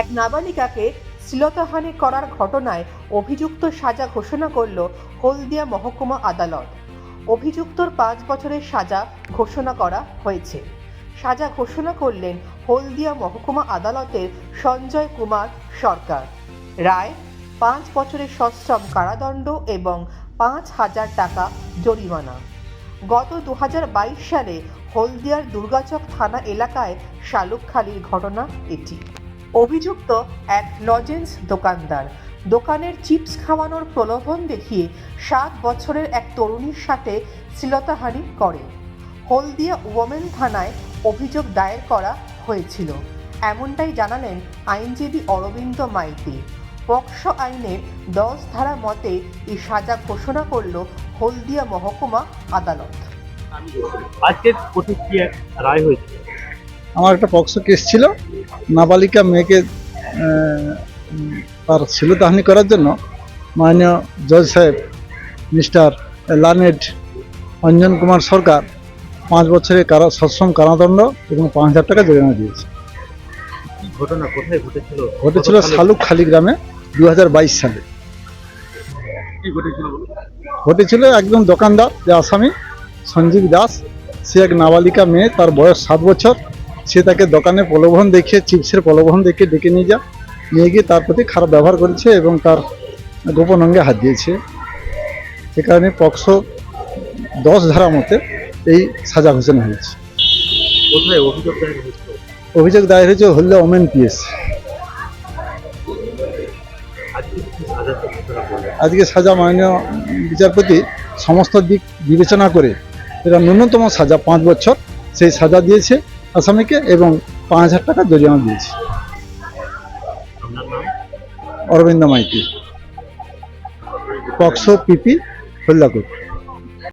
এক নাবালিকাকে শ্লীলতাহানি করার ঘটনায় অভিযুক্ত সাজা ঘোষণা করল হলদিয়া মহকুমা আদালত। অভিযুক্তর পাঁচ বছরের সাজা ঘোষণা করা হয়েছে। সাজা ঘোষণা করলেন হলদিয়া মহকুমা আদালতের সঞ্জয় কুমার সরকার। রায়, পাঁচ বছরের সশ্রম কারাদণ্ড এবং পাঁচ হাজার টাকা জরিমানা। গত দু হাজার বাইশ সালে হলদিয়ার দুর্গাচক থানা এলাকায় শালুকখালির ঘটনা এটি। অভিযুক্ত এক লজেন্স দোকানদার। দোকানের চিপস খাওয়ানোর প্রলোভন দেখিয়ে সাত বছরের এক তরুণীর সাথে শ্লীলতাহানি করে। হলদিয়া ওমেন থানায় অভিযোগ দায়ের করা হয়েছিল। এমনটাই জানালেন আইনজীবী অরবিন্দ মাইতি। পক্সো আইনের দশ ধারা মতে এই সাজা ঘোষণা করল হলদিয়া মহকুমা আদালত। আজকের প্রতিক্রিয়া রায় হয়েছে। আমার একটা পক্সো কেস ছিল। নাবালিকা মেয়েকে তার শিলতাহানি করার জন্য মাননীয় জজ সাহেব মিস্টার লানেট অঞ্জন কুমার সরকার পাঁচ বছরের কারা সশ্রম কারাদণ্ড এবং পাঁচ হাজার টাকা জরিমানা দিয়েছে। কি ঘটনা কোথায় ঘটেছিল? সালে? শালুকখালি গ্রামে দু হাজার বাইশ সালে? ঘটেছিল একজন দোকানদার যে আসামি সঞ্জীব দাস। সে এক নাবালিকা মেয়ে তার বয়স সাত বছর। সে তাকে দোকানে প্রলোভন দেখিয়ে চিপসের প্রলোভন দেখিয়ে ডেকে নিয়ে যা নিয়ে গিয়ে তার প্রতি খারাপ ব্যবহার করেছে এবং তার গোপন অঙ্গে হাত দিয়েছে। সে কারণে পক্সো দশ ধারা মতে এই সাজা ঘোষণা হয়েছে। অভিযোগ দায়ের হয়েছে? হল্লা ওমেন পিএস। আজকে সাজা আজকে সাজা মাননীয় বিচারপতি সমস্ত দিক বিবেচনা করে এটা ন্যূনতম সাজা পাঁচ বছর সেই সাজা দিয়েছে। আসামিকে এবং পাঁচ হাজার টাকা জরিমানা দিয়েছি। অরবিন্দ মাইতি পক্সো পিপি হল্লাকুট